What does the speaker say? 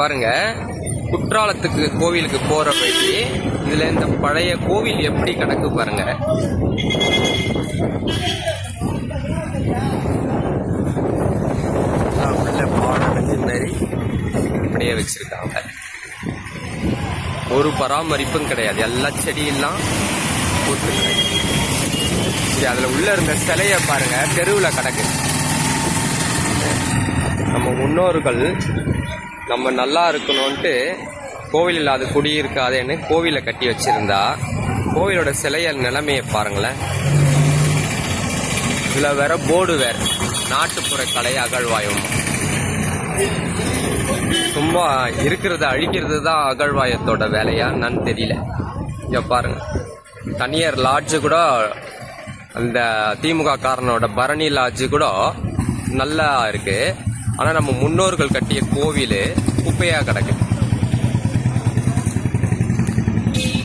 பாருங்க குற்றாலத்துக்கு கோவிலுக்கு போற வழி இதுல இந்த பழைய கோவில் எப்படி கிடக்கு பாருங்க. மாதிரி அப்படியே வச்சிருக்காங்க. ஒரு பராமரிப்பும் கிடையாது. எல்லா செடியெல்லாம் பூத்து சரி அதுல உள்ள இருந்த சிலைய பாருங்க தெருவுல கிடக்கு. நம்ம முன்னோர்கள் நம்ம நல்லா இருக்கணும்ன்ட்டு கோவில் இல்லாத குடியிருக்காதேன்னு கோவிலை கட்டி வச்சுருந்தா கோவிலோட சிலைய நிலைமையை பாருங்களேன். இதில் வேற போர்டு வேற. நாட்டுப்புற கலை அகழ்வாயம் சும்மா இருக்கிறத அழிக்கிறது தான் அகழ்வாயத்தோட வேலையா? என்னன்னு தெரியல. இங்கே பாருங்க. தனியார் லாட்ஜு கூட அந்த திமுக காரனோட பரணி லாட்ஜு கூட நல்லா இருக்குது ஆனால் நம்ம முன்னோர்கள் கட்டிய கோவில் குப்பையாக கிடக்கு.